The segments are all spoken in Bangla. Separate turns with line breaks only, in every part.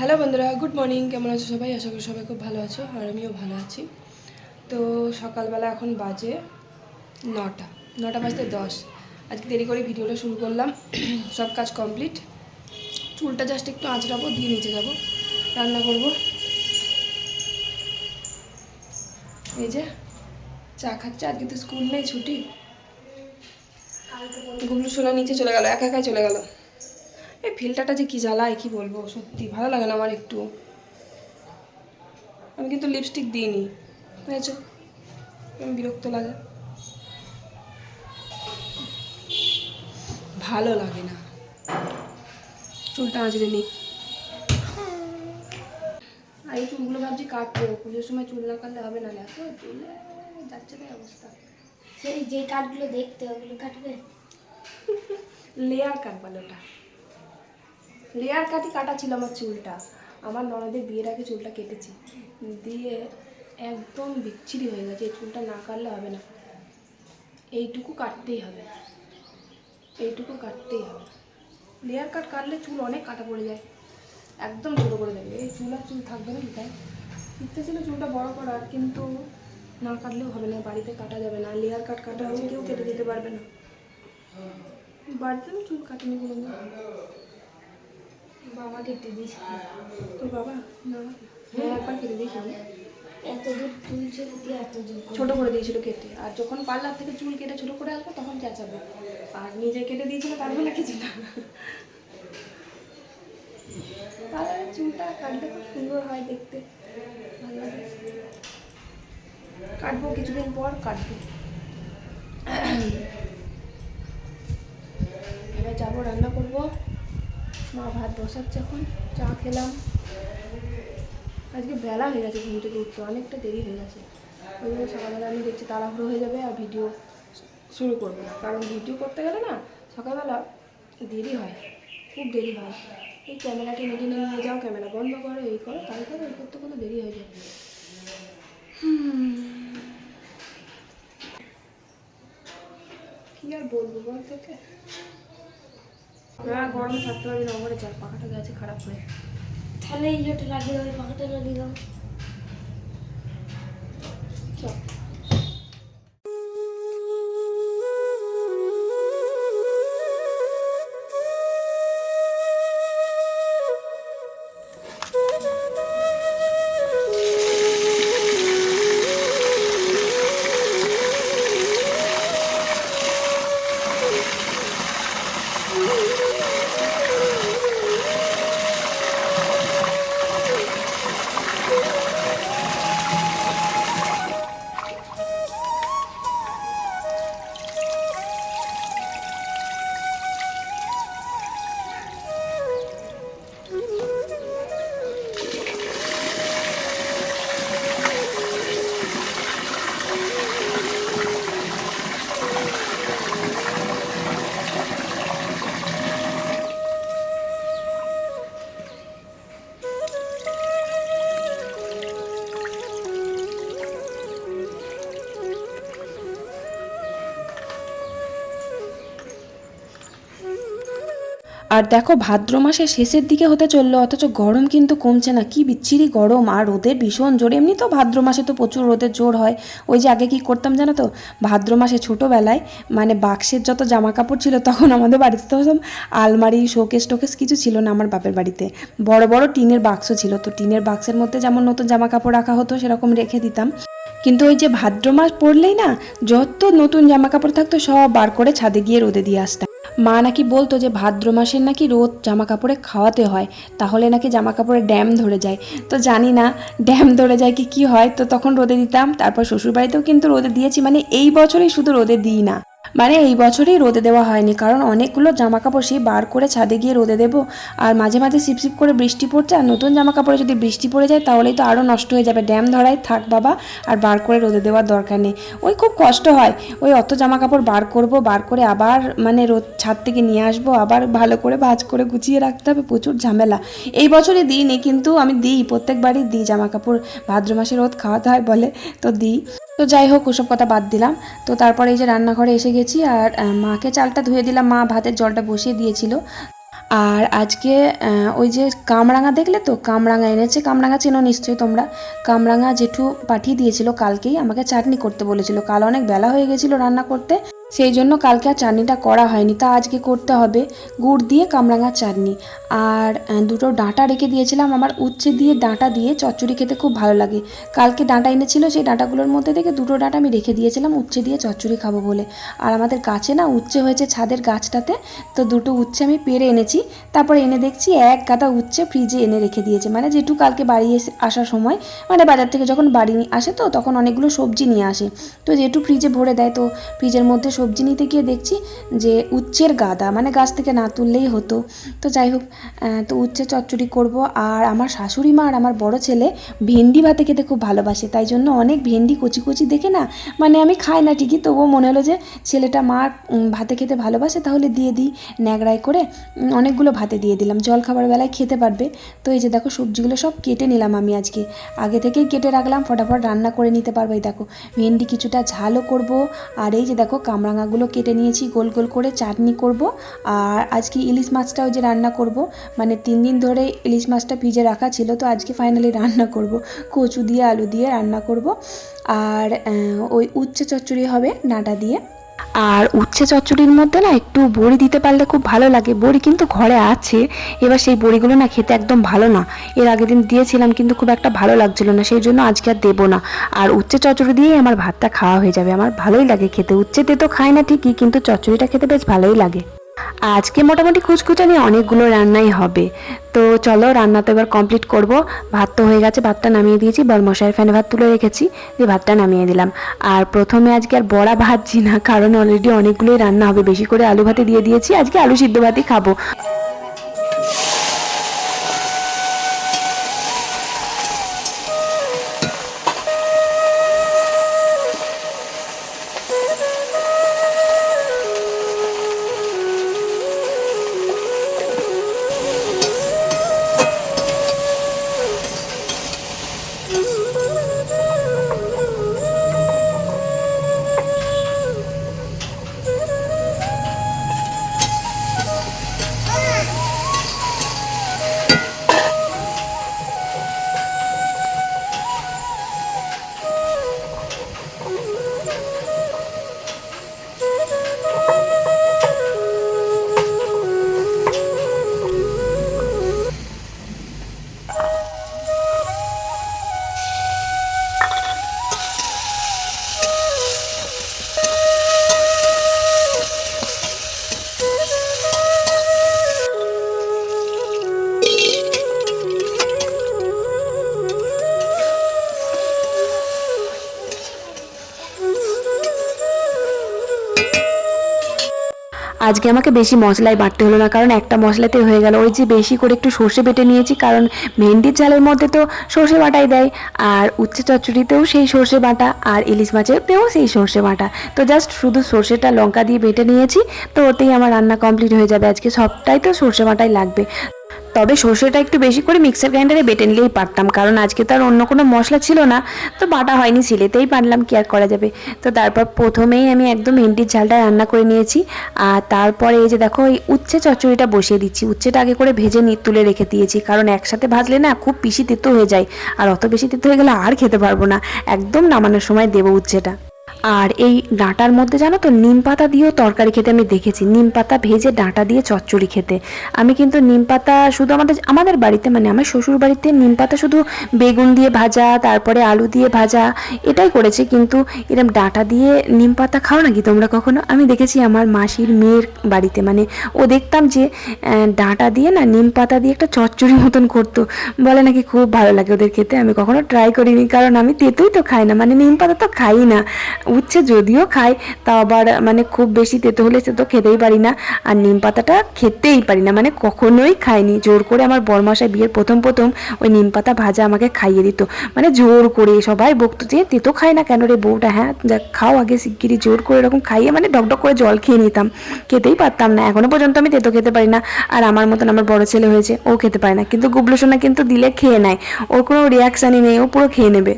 হ্যালো বন্ধুরা, গুড মর্নিং। কেমন আছো সবাই? আশা করি সবাই খুব ভালো আছো আর আমিও ভালো আছি। তো সকালবেলা এখন বাজে নটা নটা বাজতে দশ। আজকে দেরি করে ভিডিওটা শুরু করলাম। সব কাজ কমপ্লিট। চুলটা জাস্ট একটু আঁচড়াবো, দিয়ে নিচে যাব। রান্না করব। এই যে, চা খাচ্ছে। আজকে তো স্কুল নেই, ছুটি। গুবলু সোনা নিচে চলে গেল, একা একাই চলে গেল। এই ফিল্টারটা যে কি জ্বালায় কি বলব? সত্যি ভালো লাগে না আমার একটু। আমি কিন্তু লিপস্টিক দিইনি। বুঝেছ? কেমন বিরক্ত লাগে। ভালো লাগে না। চুলটা আঁচড়ে নিই। আর এই চুলগুলো ভাবছি কাটবো। পুজোর সময় চুল না কাটলে হবে না। দেখো চুলে যাচ্ছে তাই অবস্থা।
সেই যে কাঠগুলো দেখতে ওগুলো কাটবে?
লেয়ার কাট বলে ওটা। লেয়ার কাটই কাটা ছিল আমার চুলটা। আমার ননদের বিয়ের আগে চুলটা কেটেছি। দিয়ে একদম বিচ্ছিরি হয়ে গেছে, এই চুলটা না কাটলে হবে না। এইটুকু কাটতেই হবে। এইটুকু কাটতেই হবে। লেয়ার কাট কাটলে চুল অনেক কাটা পড়ে যায়। একদম ছোটো করে দেবে। এই চুল আর চুল থাকবে না তাই ইচ্ছে ছিল চুলটা বড় করার, কিন্তু না কাটলেও হবে না, বাড়িতে কাটা যাবে না। লেয়ার কাট কাটা হবে কেউ কেটে দিতে পারবে না। বাড়িতে আমি চুল কাটিনি কোনো
বাবা কেটে দিস।
তোর বাবা? না। হ্যাঁ। একবার কেটে দিয়েছিল
এত দূর চুল ছিল দিয়ে এত দূর
ছোটো করে দিয়েছিল কেটে। আর যখন পার্লার থেকে চুল কেটে ছোটো করে আসবে তখন চেঁচাবে। আর নিজে কেটে দিয়েছিল তার বলে কিছু না। পার্লারের চুলটা কাটলে খুব সুন্দর হয় দেখতে। ভালো লাগে। কাটবো কিছুদিন পর কাটবো। এবার যাব রান্না করব। মা ভাত বসাচ্ছে এখন চা খেলাম। আজকে বেলা হয়ে গেছে ঘুম থেকে উঠতে, অনেকটা দেরি হয়ে গেছে। ওই জন্য সকালবেলা আমি দেখছি তাড়াহুড়ো হয়ে যাবে আর ভিডিও শুরু করব না। কারণ ভিডিও করতে গেলে না, সকালবেলা দেরি হয়, খুব দেরি হয়। এই ক্যামেরাটি টেনে নিয়ে যাও, ক্যামেরা বন্ধ করো, এই করো, তাই করো, এই করতে করতে দেরি হয়ে যায়। কি আর বলব বল তোকে? হ্যাঁ গরমে থাকতে পারবি না চার পাখাটা গেছে খারাপ হয়ে
তাহলে ইয়েটা লাগিয়ে এই পাখাটা লাগিয়ে
চল। আর দেখো ভাদ্র মাসের শেষের দিকে হতে চলল, অথচ গরম কিন্তু কমছে না। কি বিচ্ছিরি গরম। আর রোদের ভীষণ জোর। এমনি তো ভাদ্র মাসে তো প্রচুর রোদের জোর হয়। ওই যে আগে কি করতাম জানো তো? ভাদ্র মাসে ছোটোবেলায় মানে বাক্সের যত জামা কাপড় ছিল, তখন আমাদের বাড়িতে তো আলমারি, শোকেস টোকেস কিছু ছিল না আমার বাপের বাড়িতে। বড় বড় টিনের বাক্স ছিল। তো টিনের বাক্সের মধ্যে যেমন নতুন জামা কাপড় রাখা হতো, সেরকম রেখে দিতাম। কিন্তু ওই যে ভাদ্র মাস পড়লেই না, যত নতুন জামা কাপড় থাকতো, সব বার করে ছাদে গিয়ে রোদে দিয়ে আসতাম। মা নাকি বলতো যে ভাদ্র মাসের নাকি রোদ জামা কাপড়ে খাওয়াতে হয়, তাহলে নাকি জামা কাপড়ে ড্যাম ধরে যায়। তো জানি না, ড্যাম ধরে যায় কি, কী হয়? তো তখন রোদে দিতাম, তারপর শ্বশুরবাড়িতেও কিন্তু রোদে দিয়েছি মানে এই বছরই শুধু রোদে দিই না। মানে এই বছরই রোদে দেওয়া হয়নি, কারণ অনেকগুলো জামা কাপড় সেই বার করে ছাদে গিয়ে রোদে দেবো। আর মাঝে মাঝে সিপসিপ করে বৃষ্টি পড়ছে, আর নতুন জামা কাপড়ে যদি বৃষ্টি পড়ে যায় তাহলেই তো আরও নষ্ট হয়ে যাবে। ড্যাম ধরাই থাক বাবা, আর বার করে রোদে দেওয়ার দরকার নেই। ওই খুব কষ্ট হয়, ওই অত জামা কাপড় বার করব, বার করে আবার মানে রোদ ছাদ থেকে নিয়ে আসব, আবার ভালো করে ভাজ করে গুছিয়ে রাখতে হবে, প্রচুর ঝামেলা। এই বছরে দিইনি, কিন্তু আমি দিই, প্রত্যেকবারই দিই জামা কাপড় ভাদ্র মাসে রোদ খাওয়াতে হয় বলে, তো দিই। তো যাই হোক, ওসব কথা বাদ দিলাম। তো তারপরে এই যে রান্নাঘরে এসে গেছি আর মাকে চালটা ধুয়ে দিলাম। মা ভাতের জলটা বসিয়ে দিয়েছিল। আর আজকে ওই যে কামরাঙা দেখলে তো? কামরাঙা এনেছে। কামরাঙা চেনো নিশ্চয়ই তোমরা। কামরাঙা জেঠু পাঠিয়ে দিয়েছিল কালকেই। আমাকে চাটনি করতে বলেছিল। কাল অনেক বেলা হয়ে গেছিল রান্না করতে। সেই জন্য কালকে আর চাটনিটা করা হয়নি। তা আজকে করতে হবে গুড় দিয়ে কামরাঙার চাটনি। আর দুটো ডাঁটা রেখে দিয়েছিলাম। আমার উচ্ছে দিয়ে ডাঁটা দিয়ে চচ্চড়ি খেতে খুব ভালো লাগে। কালকে ডাঁটা এনেছিল, সেই ডাঁটাগুলোর মধ্যে থেকে দুটো ডাঁটা আমি রেখে দিয়েছিলাম, উচ্ছে দিয়ে চচ্চড়ি খাব বলে। আর আমাদের গাছে না উচ্ছে হয়েছে ছাদের গাছটাতে, তো দুটো উচ্ছে আমি পেরে এনেছি। তারপরে এনে দেখছি এক গাদা উচ্ছে ফ্রিজে এনে রেখে দিয়েছে। মানে যেটু কালকে বাড়ি এসে, আসার সময় মানে বাজার থেকে যখন বাড়ি আসে তো, তখন অনেকগুলো সবজি নিয়ে আসে। তো যেটু ফ্রিজে ভরে দেয়, তো ফ্রিজের মধ্যে সবজি নিতে গিয়ে দেখছি যে উচ্ছের গাদা মানে গাছ থেকে না তুললেই হতো। তো যাই হোক তো উচ্ছে চচ্চড়ি করব। আর আমার শাশুড়ি মা আর আমার বড় ছেলে ভেন্ডি ভাতে খেতে খুব ভালোবাসে। তাই জন্য অনেক ভেন্ডি কচি কচি দেখে না মানে আমি খাই না ঠিকই, তবুও মনে হলো যে ছেলেটা মা ভাতে খেতে ভালোবাসে, তাহলে দিয়ে দিই ন্যাকড়ায় করে। অনেকগুলো ভাতে দিয়ে দিলাম, জল খাবার বেলায় খেতে পারবে। তো এই যে দেখো সবজিগুলো সব কেটে নিলাম আমি আজকে। আগে থেকেই কেটে রাখলাম, ফটাফট রান্না করে নিতে পারব, এই দেখো। ভেন্ডি কিছুটা ঝালও করব। আর এই যে দেখো কামরাঙাগুলো কেটে নিয়েছি, গোল গোল করে চাটনি করব। আর আজকে ইলিশ মাছটাও যে রান্না করব মানে তিন দিন ধরে ইলিশ মাছটা ভিজে রাখা ছিল, তো আজকে ফাইনালি রান্না করব। কচু দিয়ে, আলু দিয়ে রান্না করব। আর ওই উচ্ছে চচ্চড়ি হবে নাটা দিয়ে। আর উচ্ছে চচ্চড়ির মধ্যে না একটু বড়ি দিতে পারলে খুব ভালো লাগে। বড়ি কিন্তু ঘরে আছে, এবার সেই বড়িগুলো না খেতে একদম ভালো না। এর আগের দিন দিয়েছিলাম কিন্তু খুব একটা ভালো লাগছিল না, সেই জন্য আজকে আর দেবো না। আর উচ্ছে চচ্চড়ি দিয়েই আমার ভাতটা খাওয়া হয়ে যাবে। আমার ভালোই লাগে খেতে। উচ্ছেতে তো খাই না ঠিকই, কিন্তু চচ্চড়িটা খেতে বেশ ভালোই লাগে। আজকে মোটামুটি খুচখুচানি অনেকগুলো রান্নাই হবে। তো চলো রান্না তো এবার কমপ্লিট করব। ভাত তো হয়ে গেছে, ভাতটা নামিয়ে দিয়েছি। বরমশাইয়ের ফ্যানে ভাত তুলে রেখেছি, দিয়ে ভাতটা নামিয়ে দিলাম। আর প্রথমে আজকে আর বড়া ভাজছি না, কারণ অলরেডি অনেকগুলোই রান্না হবে। বেশি করে আলু ভাতে দিয়ে দিয়েছি, আজকে আলু সিদ্ধ ভাতই খাব। আজকে আমাকে বেশি মশলাই বাটতে হলো না, কারণ একটা মশলাতে হয়ে গেল। ওই যে বেশি করে একটু সর্ষে বেটে নিয়েছি, কারণ ভেন্ডির ঝালের মধ্যে তো সর্ষে বাটাই দেয়, আর উচ্ছে চচ্চড়িতেও সেই সর্ষে বাটা, আর ইলিশ মাছেতেও সেই সর্ষে বাটা। তো জাস্ট শুধু সর্ষেটা লঙ্কা দিয়ে বেটে নিয়েছি, তো ওতেই আমার রান্না কমপ্লিট হয়ে যাবে। আজকে সবটাই তো সর্ষে বাটাই লাগবে। তবে সর্ষেটা একটু বেশি করে মিক্সার গ্রাইন্ডারে বেটে নিলেই পারতাম, কারণ আজকে তো আর অন্য কোনো মশলা ছিল না, তো বাটা হয়নি, সিলেতেই পারলাম কি আর করা যাবে? তো তারপর প্রথমেই আমি একদম ভেন্ডির ঝালটা রান্না করে নিয়েছি, আর তারপরে এই যে দেখো, এই উচ্ছে চচ্চড়িটা বসিয়ে দিচ্ছি, উচ্ছেটা আগে করে ভেজে নি, তুলে রেখে দিয়েছি, কারণ একসাথে ভাজলে না খুব পিসি তেতো হয়ে যায়, আর অত বেশি তেতো হয়ে গেলে আর খেতে পারব না, একদম নামানোর সময় দেবো উচ্ছেটা। আর এই ডাঁটার মধ্যে জানো তো নিম পাতা দিয়েও তরকারি খেতে আমি দেখেছি। নিম পাতা ভেজে ডাঁটা দিয়ে চচ্চড়ি খেতে। আমি কিন্তু নিম পাতা শুধু আমাদের আমাদের বাড়িতে মানে আমার শ্বশুর বাড়িতে নিম পাতা শুধু বেগুন দিয়ে ভাজা, তারপরে আলু দিয়ে ভাজা এটাই করেছে। কিন্তু এরকম ডাঁটা দিয়ে নিম পাতা খাও নাকি তোমরা কখনো? আমি দেখেছি আমার মাসির মেয়ের বাড়িতে। মানে ও দেখতাম যে ডাঁটা দিয়ে না নিম পাতা দিয়ে একটা চচ্চড়ি মতন করতো। বলে নাকি খুব ভালো লাগে ওদের খেতে। আমি কখনো ট্রাই করিনি। কারণ আমি তেঁতুই তো খাই না। মানে নিম পাতা তো খাই না। উচ্ছে যদিও খাই তাও আবার মানে খুব বেশি তেতো হলে সে তো খেতেই পারি না। আর নিম পাতাটা খেতেই পারি না মানে কখনোই খাইনি। জোর করে আমার বরমাসায় বিয়ের প্রথম প্রথম ওই নিম পাতা ভাজা আমাকে খাইয়ে দিত। মানে জোর করে সবাই বকতো যে, তেতো খায় না কেন রে বউটা? হ্যাঁ খাও আগে শিগগিরি জোর করে এরকম খাইয়ে মানে ডকডক করে জল খেয়ে নিতাম। খেতেই পারতাম না এখনও পর্যন্ত আমি তেতো খেতে পারি না। আর আমার মতন আমার বড় ছেলে হয়েছে, ও খেতে পারে না। কিন্তু গুবলু সোনা কিন্তু দিলে খেয়ে নেয়। ওর কোনো রিয়াকশানই নেই, ও পুরো খেয়ে নেবে।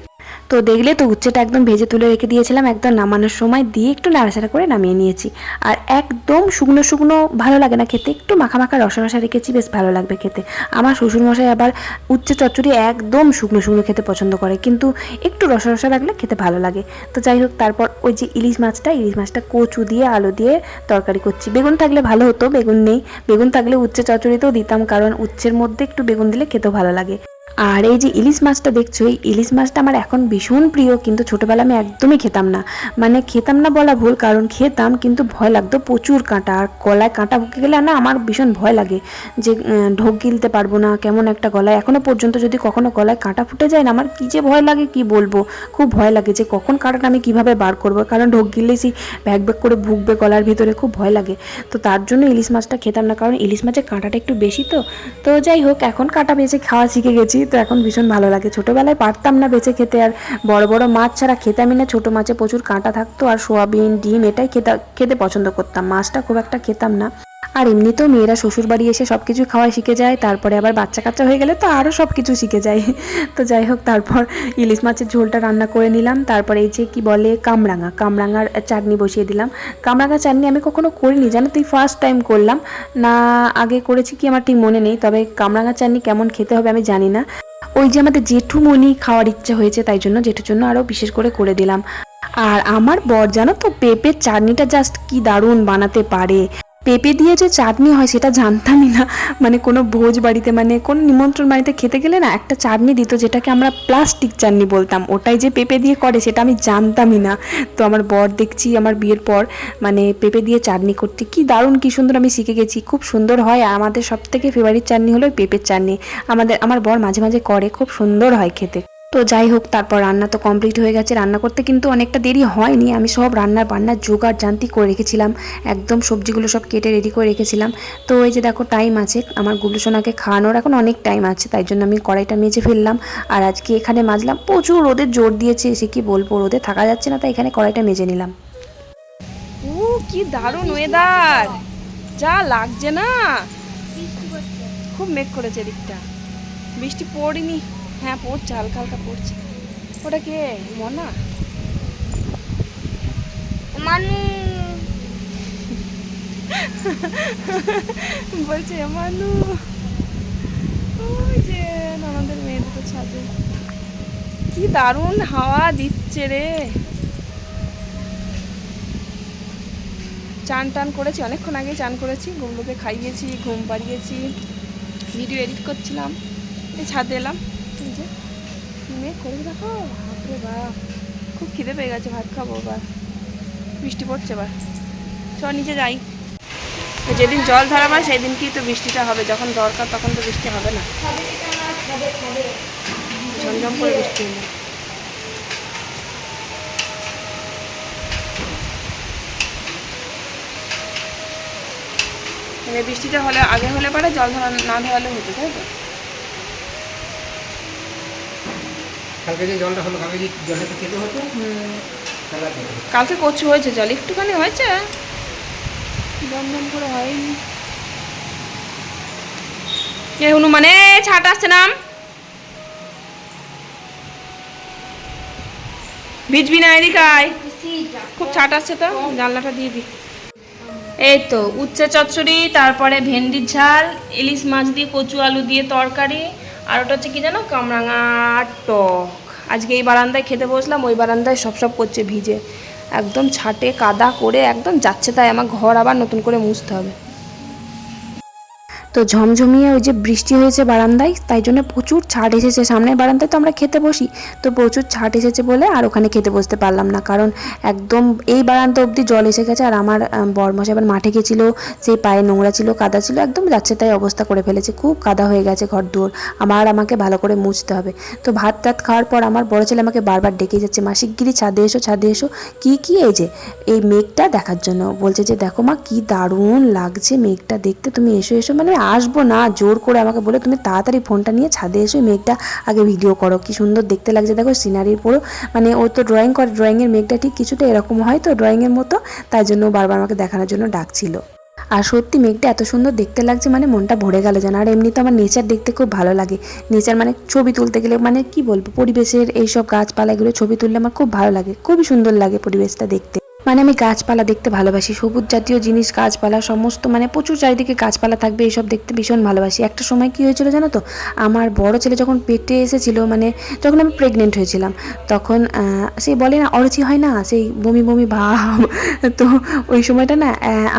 তো দেখলে তো উচ্ছেটা একদম ভেজে তুলে রেখে দিয়েছিলাম, একদম নামানোর সময় দিয়ে একটু নাড়াচাড়া করে নামিয়ে নিয়েছি। আর একদম শুকনো শুকনো ভালো লাগে না খেতে, একটু মাখা মাখা রসা রসা রেখেছি, বেশ ভালো লাগবে খেতে। আমার শ্বশুরমশাই আবার উচ্ছে চচ্চড়ি একদম শুকনো শুকনো খেতে পছন্দ করে, কিন্তু একটু রসা রসা রাখলে খেতে ভালো লাগে। তো যাই হোক, তারপর ওই যে ইলিশ মাছটা ইলিশ মাছটা কচু দিয়ে আলু দিয়ে তরকারি করছি। বেগুন থাকলে ভালো হতো, বেগুন নেই। বেগুন থাকলে উচ্ছে চচ্চড়িতেও দিতাম, কারণ উচ্ছের মধ্যে একটু বেগুন দিলে খেতেও ভালো লাগে। আর এই যে ইলিশ মাছটা দেখছ, এই ইলিশ মাছটা আমার এখন ভীষণ প্রিয়, কিন্তু ছোটোবেলা আমি একদমই খেতাম না। মানে খেতাম না বলা ভুল, কারণ খেতাম, কিন্তু ভয় লাগতো প্রচুর কাঁটা, আর গলায় কাঁটা ভুকে গেলে না আমার ভীষণ ভয় লাগে যে ঢোক গিলতে পারব না, কেমন একটা গলায়। এখনও পর্যন্ত যদি কখনো গলায় কাঁটা ফুটে যায় না, আমার কী যে ভয় লাগে, কি বলব? খুব ভয় লাগে যে, কখন কাঁটাটা আমি কীভাবে বার করব? কারণ ঢোক গিললে সেই ব্যাগ ব্যাগ করে ভুগবে গলার ভিতরে খুব ভয় লাগে। তো তার জন্য ইলিশ মাছটা খেতাম না, কারণ ইলিশ মাছের কাঁটাটা একটু বেশি তো। তো যাই হোক, এখন কাঁটা বেছে খাওয়া শিখে গেছি। তো এখন ভীষণ ভালো লাগে। ছোটোবেলায় পারতাম না বেছে খেতে, আর বড় বড় মাছ ছাড়া খেতামই না ছোটো মাছে প্রচুর কাঁটা থাকতো, আর সোয়াবিন, ডিম এটাই খেতে খেতে পছন্দ করতাম। মাছটা খুব একটা খেতাম না। আর এমনিতেও মেয়েরা শ্বশুর বাড়ি এসে সব কিছু খাওয়া শিখে যায়, তারপরে আবার বাচ্চা কাচ্চা হয়ে গেলে তো আরও সব কিছু শিখে যায়। তো যাই হোক, তারপর ইলিশ মাছের ঝোলটা রান্না করে নিলাম, তারপরে এই যে কি বলে কামরাঙা, কামরাঙার চাটনি বসিয়ে দিলাম। কামরাঙা চাটনি আমি কখনো করিনি, জানো তুই ফার্স্ট টাইম করলাম। না, আগে করেছি কি আমার ঠিক মনে নেই, তবে কামরাঙা চাটনি কেমন খেতে হবে আমি জানি না। ওই যে আমাদের জেঠুমণি খাওয়ার ইচ্ছা হয়েছে, তাই জন্য জেঠুর জন্য আরও বিশেষ করে করে দিলাম। আর আমার বর, জানো তো, পেঁপের চাটনিটা জাস্ট কি দারুণ বানাতে পারে। পেঁপে দিয়ে যে চাটনি হয় সেটা জানতামই না। মানে কোনো ভোজ বাড়িতে মানে কোনো নিমন্ত্রণ বাড়িতে খেতে গেলে না একটা চাটনি দিত যেটাকে আমরা প্লাস্টিক চাটনি বলতাম। ওটাই যে পেঁপে দিয়ে করে সেটা আমি জানতামই না। তো আমার বর দেখছি আমার বিয়ের পর মানে পেঁপে দিয়ে চাটনি করতে। কি দারুণ, কি সুন্দর আমি শিখে গেছি। খুব সুন্দর হয়। আর আমাদের সব থেকে ফেভারিট চাটনি হলো পেঁপের চাটনি। আমাদের, আমার বর মাঝে মাঝে করে, খুব সুন্দর হয় খেতে। তো যাই হোক তারপর রান্না তো কমপ্লিট হয়ে গেছে। রান্না করতে কিন্তু অনেকটা দেরি হয়নি। আমি সব রান্নার বান্নার জোগাড় জানতি করে রেখেছিলাম। একদম সবজিগুলো সব কেটে রেডি করে রেখেছিলাম। তো এই যে দেখো টাইম আছে। আমার গুবলু সোনাকে খাওয়ানোর এখন অনেক টাইম আছে। তাই জন্য আমি কড়াইটা মেজে ফেললাম। আর আজকে এখানে মাজলাম। প্রচুর রোদের জোর দিয়েছে এসে কি বলব? রোদে থাকা যাচ্ছে না তাই এখানে কড়াইটা মেজে নিলাম।
ও কি দারুণ ওয়েদার যা লাগছে না! খুব মেঘ করেছে এদিকটা। বৃষ্টি পড়েনি। হ্যাঁ পড়ছে হালকা হালকা পড়ছে। ওটা কে? মনা?
মানু।
বলছে মানু। ওই যে আমাদের মেয়ে দুটো ছাদে। কি দারুণ হাওয়া দিচ্ছে রে। চান টান করেছি অনেকক্ষণ আগে চান করেছি গুমলোকে খাইয়েছি ঘুম পাড়িয়েছি ভিডিও এডিট করছিলাম এই ছাদে এলাম। বাপ খুব খিদে পেয়ে গেছে ভাত খাব এবার বৃষ্টি পড়ছে এবার চ নিচে যাই যেদিন জল ধরাবা সেই দিন কি তো বৃষ্টিটা হবে যখন দরকার তখন তো বৃষ্টি হবে না ঝমঝম করে বৃষ্টি হলো মানে বৃষ্টিটা হলে আগে হলে পরে জল ধরা না ধরালে হতো তাই তো
কালকে যে জলটা হলো কালকে যে জলটা তো খেতে হতো।
কালকে কচু হয়েছে জল একটুখানি হয়েছে? দম দম করে হয়নি। এ হনুমানে ছাট আসছে নাম। ভিজবি না এদিকে আয়।
বেশি যা
খুব ছাট আসছে তো জানলাটা দিয়ে দি। এই তো উচ্ছে চচ্চড়ি তারপরে ভেন্ডির ঝাল ইলিশ মাছ দিয়ে কচু আলু দিয়ে তরকারি আর ওটা হচ্ছে কি জানো? কামরাঙা টক। আজকে এই বারান্দায় খেতে বসলাম, ওই বারান্দায় সব সব করছে ভিজে। একদম ছাটে কাদা করে একদম যাচ্ছে, তাই আমার ঘর আবার নতুন করে মুছতে হবে।
তো ঝমঝমিয়ে ওই যে বৃষ্টি হয়েছে বারান্দায়, তাই জন্য প্রচুর ছাট এসেছে। সামনের বারান্দায় তো আমরা খেতে বসি, তো প্রচুর ছাট এসেছে বলে আর ওখানে খেতে বসতে পারলাম না। কারণ একদম এই বারান্দা অবধি জল এসে গেছে আর আমার বরমশাই আবার মাঠে গেছিল, সেই পায়ে নোংরা ছিল, কাদা ছিল, একদম যাচ্ছে তাই অবস্থা করে ফেলেছে। খুব কাদা হয়ে গেছে ঘর দুয়ার আমার আমাকে ভালো করে মুছতে হবে। তো ভাত টাত খাওয়ার পর আমার বড় ছেলে আমাকে বারবার ডেকে যাচ্ছে মাসিকগিরি ছাদে এসো ছাদে এসো। কি কি এই যে, এই মেঘটা দেখার জন্য। বলছে যে, দেখো মা, কি দারুণ লাগছে মেঘটা, দেখতে তুমি এসো এসো। মানে আসব না, জোর করে আমাকে বলে তুমি তাড়াতাড়ি ফোনটা নিয়ে ছাদে এসো মেঘটা আগে ভিডিও করো। কি সুন্দর দেখতে লাগছে, দেখো সিনারির পুরো। মানে ও তো ড্রয়িং করে ড্রয়িংয়ের মেঘটা ঠিক কিছুটা এরকম হয় তো ড্রয়িংয়ের মতো, তাই জন্য বারবার আমাকে দেখানোর জন্য ডাকছিল। আর সত্যি মেঘটা এত সুন্দর দেখতে লাগছে মানে মনটা ভরে গেল যেন, আর এমনিতে আমার নেচার দেখতে খুব ভালো লাগে। নেচার মানে ছবি তুলতে গেলে মানে কি বলব, পরিবেশের এইসব গাছপালা এগুলো ছবি তুললে আমার খুব ভালো লাগে, খুবই সুন্দর লাগে পরিবেশটা দেখতে। মানে আমি গাছপালা দেখতে ভালোবাসি। সবুজ জাতীয় জিনিস, গাছপালা, সমস্ত মানে প্রচুর চারিদিকে গাছপালা থাকবে এইসব দেখতে ভীষণ ভালোবাসি। একটা সময় কি হয়েছিল জানো তো, আমার বড় ছেলে যখন পেটে এসেছিল মানে যখন আমি প্রেগনেন্ট হয়েছিলাম, তখন সেই বলে না, অরুচি হয় না, সেই বমি বমি ভাব। তো ওই সময়টা না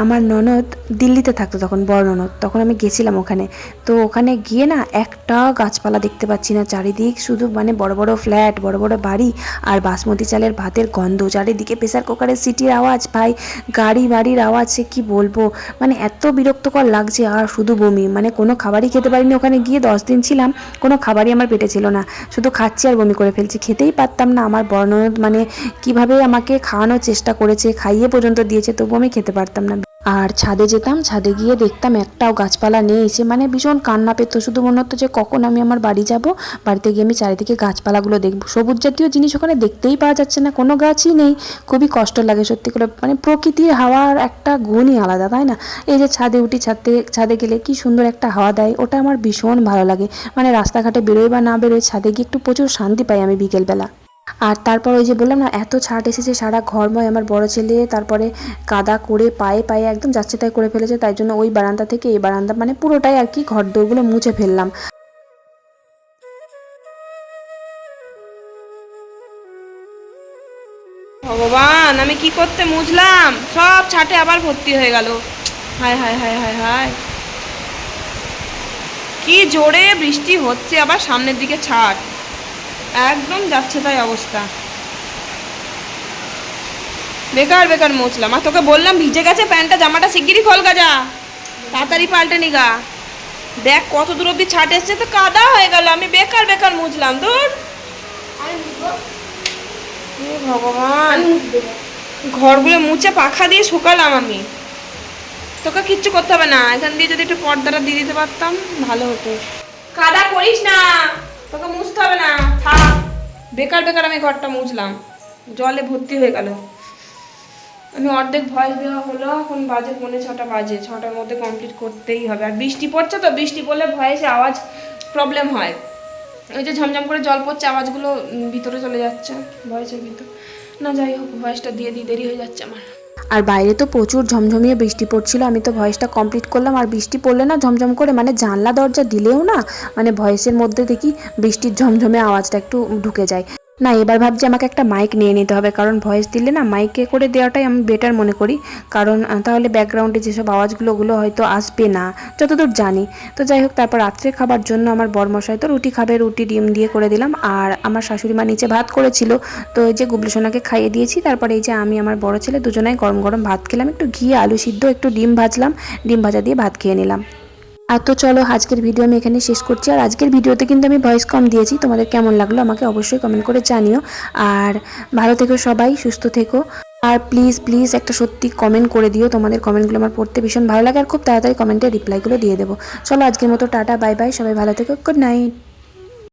আমার ননদ দিল্লিতে থাকতো তখন, বড় ননদ। তখন আমি গেছিলাম ওখানে। তো ওখানে গিয়ে না একটা গাছপালা দেখতে পাচ্ছি না, চারিদিক শুধু মানে বড় বড় ফ্ল্যাট, বড় বড় বাড়ি আর বাসমতি চালের ভাতের গন্ধ, চারিদিকে প্রেসার কুকারের সিটির আওয়াজ? ভাই, গাড়ি বাড়ির আওয়াজ কী বলব? মানে এত বিরক্তকর লাগছে আর শুধু বমি। মানে কোনো খাবারই খেতে পারিনি ওখানে গিয়ে, দশ দিন ছিলাম, কোনো খাবারই আমার পেটে ছিল না। শুধু খাচ্ছি আর বমি করে ফেলছি। খেতেই পারতাম না। আমার বর্ণনা মানে কীভাবে আমাকে খাওয়ানোর চেষ্টা করেছে, খাইয়ে পর্যন্ত দিয়েছে তবু আমি খেতে পারতাম না। আর ছাদে যেতাম, ছাদে গিয়ে দেখতাম একটাও গাছপালা নেই। সে মানে ভীষণ কান্না পেতো। শুধু মনে হতো যে কখন আমি আমার বাড়ি যাব? বাড়িতে গিয়ে আমি চারিদিকে গাছপালাগুলো দেখব। সবুজ জাতীয় জিনিস ওখানে দেখতেই পাওয়া যাচ্ছে না। কোনো গাছই নেই। খুবই কষ্ট লাগে সত্যি করে। মানে প্রকৃতির হাওয়ার একটা গুণই আলাদা, তাই না? এই যে ছাদে উঠি, ছাদে ছাদে গেলে কি সুন্দর একটা হাওয়া দেয়। ওটা আমার ভীষণ ভালো লাগে। মানে রাস্তাঘাটে বেরোয় বা না বেরোয় ছাদে গিয়ে একটু প্রচুর শান্তি পাই আমি বিকেলবেলা। আর তারপর ওই যে বললাম না, এত ছাট এসেছে, সারা ঘরময় আমার বড় ছেলে, তারপরে কাদা করে পায়ে পায়ে একদম যাচ্ছে তাই করে ফেলেছে, তাই জন্য ওই বারান্দা থেকে এই বারান্দা মানে পুরোটাই আর কি ঘর দোরগুলো মুছে ফেললাম।
ভগবান, আমি কি করতে মুছলাম? সব ছাটে আবার ভর্তি হয়ে গেল। হায় হায় হায় হায় হায়। কি জোরে বৃষ্টি হচ্ছে, আবার সামনের দিকে ছাট। একদম যাচ্ছে তাই অবস্থা। বেকার বেকার মুছলাম আর তোকে বললাম ভিজে গেছে প্যান্টটা জামাটা শিগগিরই খোল গা যা। তাড়াতাড়ি পাল্টে নিগা দেখ কত দূর অব্দি ছাট এসছে তো কাদা হয়ে গেল। আমি বেকার বেকার মুছলাম দূর ভগবান। ঘরগুলো মুছে পাখা দিয়ে শুকালাম আমি। তোকে কিচ্ছু করতে হবে না। এখান দিয়ে যদি একটু পর্দাটা দিয়ে দিতে পারতাম ভালো হতো। কাদা করিস না। তোকে মুছতে হবে না, থাক। বেকার বেকার আমি ঘরটা মুছলাম। জলে ভর্তি হয়ে গেল। আমি অর্ধেক ভয়েস দেওয়া হলো, এখন বাজে পৌনে ছটা বাজে। ছটার মধ্যে কমপ্লিট করতেই হবে। আর বৃষ্টি পড়ছে তো, বৃষ্টি পড়লে ভয়েসে আওয়াজ প্রবলেম হয়। ওই যে ঝমঝম করে জল পড়ছে, আওয়াজগুলো ভিতরে চলে যাচ্ছে, ভয়েসের ভিতর। না, যাই হোক, ভয়েসটা দিয়ে দিই, দেরি হয়ে যাচ্ছে আমার।
আর বাইরে তো প্রচুর ঝমঝমিয়ে বৃষ্টি পড়ছিল, আমি তো ভয়েসটা কমপ্লিট করলাম, আর বৃষ্টি পড়লে না ঝমঝম করে মানে জানলা দরজা দিলেও না মানে ভয়েসের মধ্যে দেখি বৃষ্টির ঝমঝমে আওয়াজটা একটু ঢুকে যায়। না, এবার ভাবছি আমাকে একটা মাইক নিয়ে নিতে হবে, কারণ ভয়েস দিলে না মাইকে করে দেওয়াটাই আমি বেটার মনে করি। কারণ তাহলে ব্যাকগ্রাউন্ডে যেসব আওয়াজগুলো, ওগুলো হয়তো আসবে না, যতদূর জানি। তো যাই হোক, তারপর রাত্রে খাবার জন্য আমার বরমশাই তো রুটি খাবে, রুটি ডিম দিয়ে করে দিলাম, আর আমার শাশুড়ি মা নিচে ভাত করেছিল। তো এই যে গুবলু সোনাকে খাইয়ে দিয়েছি, তারপরে এই যে আমি আমার বড় ছেলে দুজনাই গরম গরম ভাত খেলাম, একটু ঘি, আলু সিদ্ধ, একটু ডিম ভাজলাম, ডিম ভাজা দিয়ে ভাত খেয়ে নিলাম। আর তো চলো, আজকের ভিডিও আমি এখানে শেষ করছি। আর আজকের ভিডিওতে কিন্তু আমি ভয়েস কম দিয়েছি। তোমাদের কেমন লাগল আমাকে অবশ্যই কমেন্ট করে জানিও। আর ভালো থেকো সবাই, সুস্থ থেকো। আর প্লিজ প্লিজ একটা সত্যি কমেন্ট করে দিও। তোমাদের কমেন্টগুলো আমার পড়তে ভীষণ ভালো লাগে। আর খুব তাড়াতাড়ি কমেন্টে রিপ্লাইগুলো দিয়ে দেবো। চলো, আজকের মতো টাটা বাই বাই সবাই ভালো থেকো। Good night